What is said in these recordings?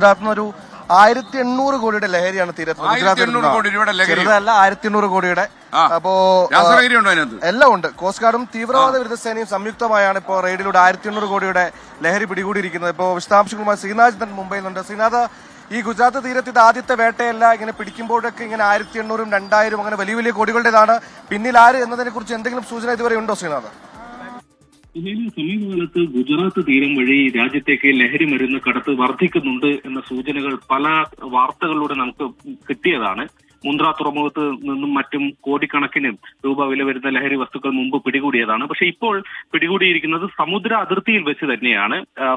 ഗുജറാത്തിൽ നിന്ന് ഒരു ആയിരത്തി എണ്ണൂറ് കോടിയുടെ ലഹരിയാണ് തീരത്ത്. ചെറുതല്ല ആയിരത്തി എണ്ണൂറ് കോടിയുടെ. അപ്പോ ഉണ്ടോ എല്ലാം ഉണ്ട്. കോസ്റ്റ് ഗാർഡും തീവ്രവാദ വിരുദ്ധ സേനയും സംയുക്തമായാണ് ഇപ്പോ റെയ്ഡിലൂടെ ആയിരത്തി എണ്ണൂറ് കോടിയുടെ ലഹരി പിടികൂടിയിരിക്കുന്നത്. ഇപ്പോ വിശദാംശങ്ങളുമായി ശ്രീനാഥൻ മുംബൈയിൽ നിന്നുണ്ട് ശ്രീനാഥ് ഈ ഗുജറാത്ത് തീരത്ത് ഇത് ആദ്യത്തെ വേട്ടയല്ല. ഇങ്ങനെ പിടിക്കുമ്പോഴൊക്കെ ഇങ്ങനെ ആയിരത്തി എണ്ണൂറും രണ്ടായിരം അങ്ങനെ വലിയ വലിയ കോടികളുടേതാണ്. പിന്നിൽ ആര് എന്നതിനെ കുറിച്ച് എന്തെങ്കിലും സൂചന ഇതുവരെ ഉണ്ടോ ശ്രീനാഥ്? ഇന്നലെ സമീപകാലത്ത് ഗുജറാത്ത് തീരം വഴി രാജ്യത്തേക്ക് ലഹരി മരുന്ന് കടത്ത് വർദ്ധിക്കുന്നുണ്ട് എന്ന സൂചനകൾ പല വാർത്തകളിലൂടെ നമുക്ക് കിട്ടിയതാണ്. മുന്ദ്ര തുറമുഖത്ത് നിന്നും മറ്റും കോടിക്കണക്കിന് രൂപ വില വരുന്ന ലഹരി വസ്തുക്കൾ മുമ്പ് പിടികൂടിയതാണ്. പക്ഷെ ഇപ്പോൾ പിടികൂടിയിരിക്കുന്നത് സമുദ്ര അതിർത്തിയിൽ വെച്ച് തന്നെയാണ്.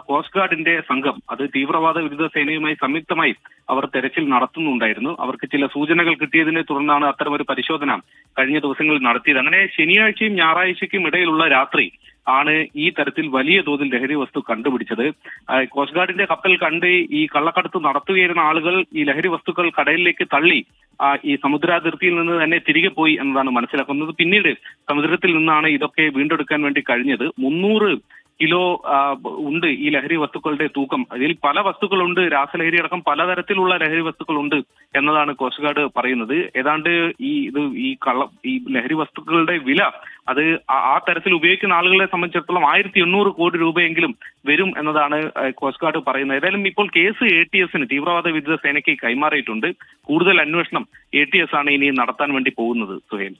കോസ്റ്റ് ഗാർഡിന്റെ സംഘം അത് തീവ്രവാദ വിരുദ്ധ സേനയുമായി സംയുക്തമായി അവർ തെരച്ചിൽ നടത്തുന്നുണ്ടായിരുന്നു. അവർക്ക് ചില സൂചനകൾ കിട്ടിയതിനെ തുടർന്നാണ് അത്തരമൊരു പരിശോധന കഴിഞ്ഞ ദിവസങ്ങളിൽ നടത്തിയത്. അങ്ങനെ ശനിയാഴ്ചയും ഞായറാഴ്ചയ്ക്കും ഇടയിലുള്ള രാത്രി ആണ് ഈ തരത്തിൽ വലിയ തോതിൽ ലഹരി വസ്തു കണ്ടുപിടിച്ചത്. കോസ്റ്റ് ഗാർഡിന്റെ കപ്പൽ കണ്ട് ഈ കള്ളക്കടത്ത് നടത്തുകയായിരുന്ന ആളുകൾ ഈ ലഹരി വസ്തുക്കൾ കടലിലേക്ക് തള്ളി ഈ സമുദ്രാതിർത്തിയിൽ നിന്ന് തന്നെ തിരികെ പോയി എന്നതാണ് മനസ്സിലാക്കുന്നത്. പിന്നീട് സമുദ്രത്തിൽ നിന്നാണ് ഇതൊക്കെ വീണ്ടെടുക്കാൻ വേണ്ടി കഴിഞ്ഞത്. മുന്നൂറ് കിലോ ഉണ്ട് ഈ ലഹരി വസ്തുക്കളുടെ തൂക്കം. അതിൽ പല വസ്തുക്കളുണ്ട്. രാസലഹരി അടക്കം പലതരത്തിലുള്ള ലഹരി വസ്തുക്കളുണ്ട് എന്നതാണ് കോസ്റ്റ് ഗാർഡ് പറയുന്നത്. ഏതാണ്ട് ഈ ഇത് ഈ കള്ള ഈ ലഹരി വസ്തുക്കളുടെ വില അത് ആ- തരത്തിൽ ഉപയോഗിക്കുന്ന ആളുകളെ സംബന്ധിച്ചിടത്തോളം ആയിരത്തി എണ്ണൂറ് കോടി രൂപയെങ്കിലും വരും എന്നതാണ് കോസ്റ്റ് ഗാർഡ് പറയുന്നത്. ഏതായാലും ഇപ്പോൾ കേസ് എ ടി എസിന് തീവ്രവാദ വിരുദ്ധ സേനയ്ക്ക് കൈമാറിയിട്ടുണ്ട്. കൂടുതൽ അന്വേഷണം എ ടി എസ് ആണ് ഇനി നടത്താൻ വേണ്ടി പോകുന്നത് സുഹേൽ.